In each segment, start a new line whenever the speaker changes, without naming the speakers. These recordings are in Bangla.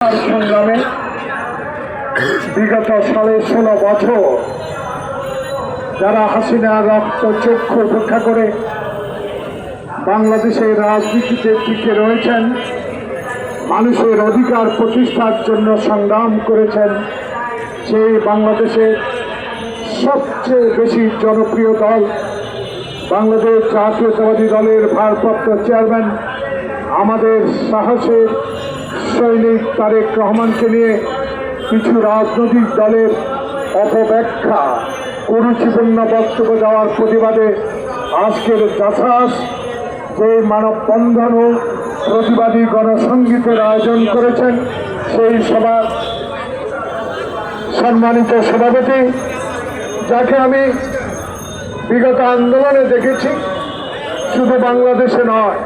সংগ্রামে বিগত সাড়ে ষোলো বছর যারা হাসিনা রক্ত চক্ষু উপেক্ষা করে বাংলাদেশের রাজনীতিতে টিকে রয়েছেন, মানুষের অধিকার প্রতিষ্ঠার জন্য সংগ্রাম করেছেন, সেই বাংলাদেশের সবচেয়ে বেশি জনপ্রিয় দল বাংলাদেশ জাতীয়তাবাদী দলের ভারপ্রাপ্ত চেয়ারম্যান আমাদের সাহসের সৈনিক তারেক রহমানকে নিয়ে কিছু রাজনৈতিক দলের অপব্যাখ্যা। কুরুচিপূর্ণ বক্তব্য দেওয়ার প্রতিবাদে আজকের যথাস যে মানববন্ধন ও প্রতিবাদী গণসঙ্গীতের আয়োজন করেছেন সেই সভা সম্মানিত সভাপতি, যাকে আমি বিগত আন্দোলনে দেখেছি, শুধু বাংলাদেশে নয়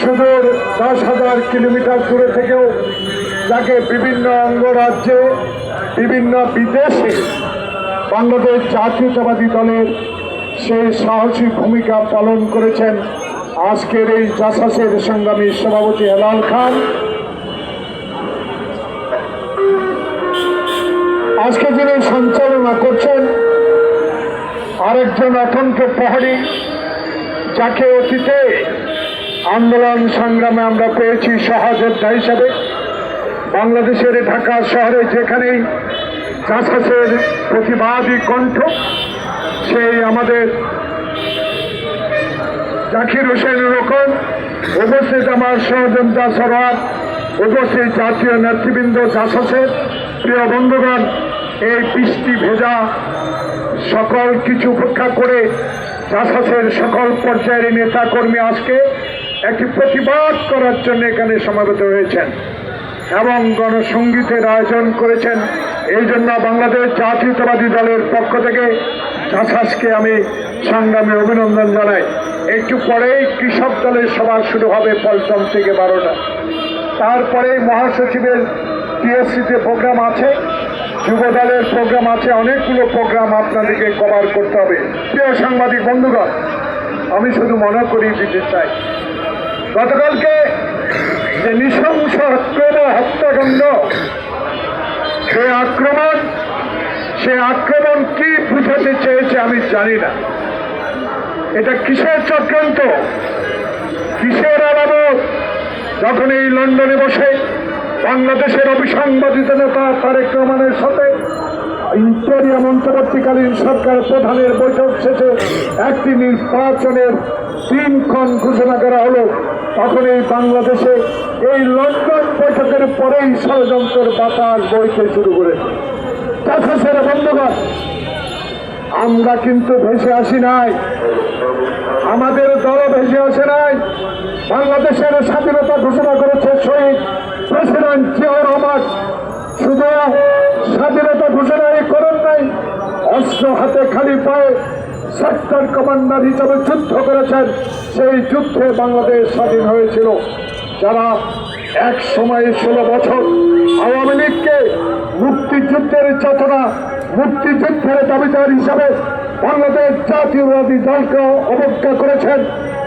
সুদূর দশ হাজার কিলোমিটার দূরে থেকেও যাকে বিভিন্ন অঙ্গরাজ্যে বিভিন্ন বিদেশে বাংলাদেশ জাতীয়তাবাদী দলের সেই সাহসী ভূমিকা পালন করেছেন আজকের এই জাসাসের সংগ্রামী সভাপতি হেলাল খান। আজকে যিনি সঞ্চালনা করছেন, আরেকজন অতন্ত্র পাহাড়ি যাকে অতীতে আন্দোলন সংগ্রামে আমরা পেয়েছি সহযোদ্ধা হিসাবে। বাংলাদেশের ঢাকা শহরে যেখানেই চাষাসের প্রতিবাদী কণ্ঠ, সেই আমাদের জাকির হোসেন রকম উপস্থিত আমার সহযোদ্ধা সরোয়ার, উপস্থিত জাতীয় নেতৃবৃন্দ চাষাসের প্রিয় বন্ধুগণ, এই বৃষ্টি ভেজা সকল কিছু উপেক্ষা করে চাষাসের সকল পর্যায়ের নেতা কর্মী আজকে একটি প্রতিবাদ করার জন্য এখানে সমাবেত হয়েছেন এবং গণসঙ্গীতের আয়োজন করেছেন। এই জন্য বাংলাদেশ জাতীয়তাবাদী দলের পক্ষ থেকে চাষাসকে আমি সংগ্রামে অভিনন্দন জানাই। একটু পরেই কৃষক দলের সভা শুরু হবে পল্টন থেকে বারোটা। তারপরে মহাসচিবের টিএসসিতে প্রোগ্রাম আছে, যুব দলের প্রোগ্রাম আছে, অনেকগুলো প্রোগ্রাম আপনাদেরকে কভার করতে হবে। প্রিয় সাংবাদিক বন্ধুগণ, আমি শুধু মনে করি দিতে চাই। গতকালকে যে নৃশংস আক্রমণ হত্যাকাণ্ড, সে আক্রমণ সে আক্রমণ কি বুঝাতে চেয়েছে আমি জানি না। এটা কিসের চক্রান্ত? কিসের আলামত? যখন এই লন্ডনে বসে বাংলাদেশের অবিসংবাদিত নেতা তারেক রহমানের সাথে ইন্টেরিয়াম অন্তর্বর্তীকালীন সরকার প্রধানের বৈঠক শেষে একটি নির্বাচনের দিনক্ষণ ঘোষণা করা হলো। তখন এই বাংলাদেশে এই লন্ডন বৈঠকের পরেই ষড়যন্ত্রের বাতাস বইতে শুরু করেছে। চাষাসের বন্ধুগণ, আমরা কিন্তু ভেসে আসি নাই। আমাদের দল ভেসে আসে নাই। বাংলাদেশের স্বাধীনতা ঘোষণা করেছে শহীদ প্রেসিডেন্ট জিয়াউর রহমান। শুধু স্বাধীনতা ঘোষণাই করেন নাই, অস্ত্র হাতে খালি পায়ে সেক্টর কমান্ডার হিসাবে যুদ্ধ করেছেন, সেই যুদ্ধে বাংলাদেশ স্বাধীন হয়েছিল। যারা এক সময়ে ষোলো বছর আওয়ামী লীগকে মুক্তিযুদ্ধের চেতনা, মুক্তিযুদ্ধের দাবিদার হিসাবে বাংলাদেশ জাতীয়বাদী দলকে অবজ্ঞা করেছেন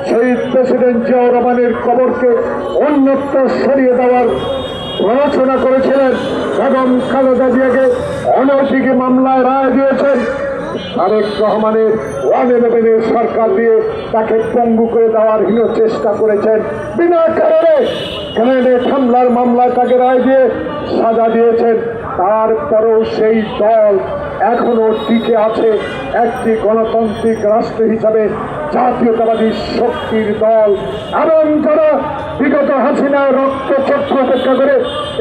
শহীদ প্রেসিডেন্ট জিয়াউর রহমানের কবরকে অন্যত্র সরিয়ে দেওয়ার রচনা করেছিলেন। এবং খালেদা জিয়াকে অনৈতিক মামলায় রায় দিয়েছেন। তারেক রহমানের ওয়ান ইলেভেনের সরকার দিয়ে তাকে পঙ্গু করে দেওয়ার হীন চেষ্টা করেছেন। বিনা কারণে গ্রেনেড হামলার মামলায় তাকে রায় দিয়ে সাজা দিয়েছেন। তারপরেও সেই দল এখনও টিকে আছে একটি গণতান্ত্রিক রাষ্ট্র হিসাবে জাতীয়তাবাদী শক্তির দল। এবং যারা বিগত হাসিনা রক্ত চক্র উপেক্ষা করে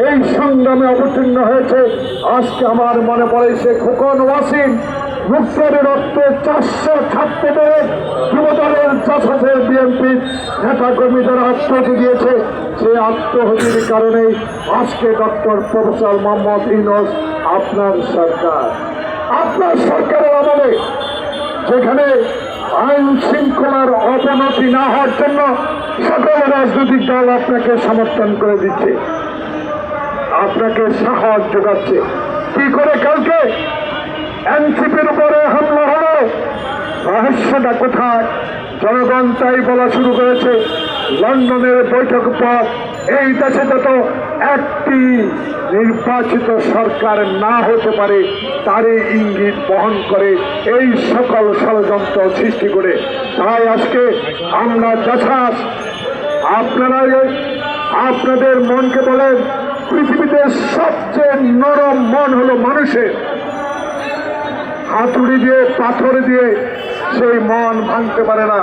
এই সংগ্রামে অবতীর্ণ হয়েছে, আজকে আমার মনে পড়ে সে খোকন ওয়াসিম মুক্তের রক্তে চারশো ছাত্রদের যুবদলের চাষাসের বিএনপি নেতা কর্মী যারা আত্মহতি দিয়েছে। সেই আত্মহতির কারণেই আজকে ডক্টর প্রফেসর মোহাম্মদ ইউনুস আপনার সরকার। আপনার সরকারের আমলে যেখানে আইন শৃঙ্খলার অবনতি না হওয়ার জন্য সকল রাজনৈতিক দল আপনাকে সমর্থন করে দিচ্ছে। আপনাকে সাহস যোগাচ্ছে। কি করে কালকে এনসিপির উপরে হামলা হলো? রহস্যটা কোথায়? জনগণ তাই বলা শুরু করেছে, লন্ডনের বৈঠক পর এই দেশে যত একটি নির্বাচিত সরকার না হতে পারে, তারই ইঙ্গিত বহন করে এই সকল ষড়যন্ত্র সৃষ্টি করে। তাই আজকে আমরা যথাস আপনারা আপনাদের মনকে বলেন, পৃথিবীতে সবচেয়ে নরম মন হলো মানুষের। হাতুড়ি দিয়ে, পাথর দিয়ে সেই মন ভাঙতে পারে না।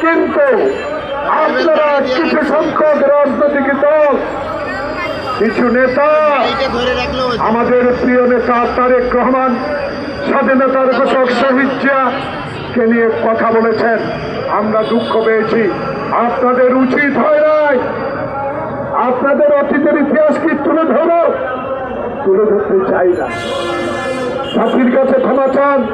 কিন্তু আপনারা কিছু সংখ্যক রাজনৈতিক দল কিছু নেতা। আমাদের প্রিয় নেতা তারেক রহমান, স্বাধীনতার ঘোষক শহীদ জিয়াকে নিয়ে কথা বলেছেন। আমরা দুঃখ পেয়েছি। আপনাদের উচিত হয় নাই। আপনাদের অতীতের ইতিহাস কি তুলে ধরো? তুলে ধরতে চাই না। জাতির কাছে ক্ষমা চান।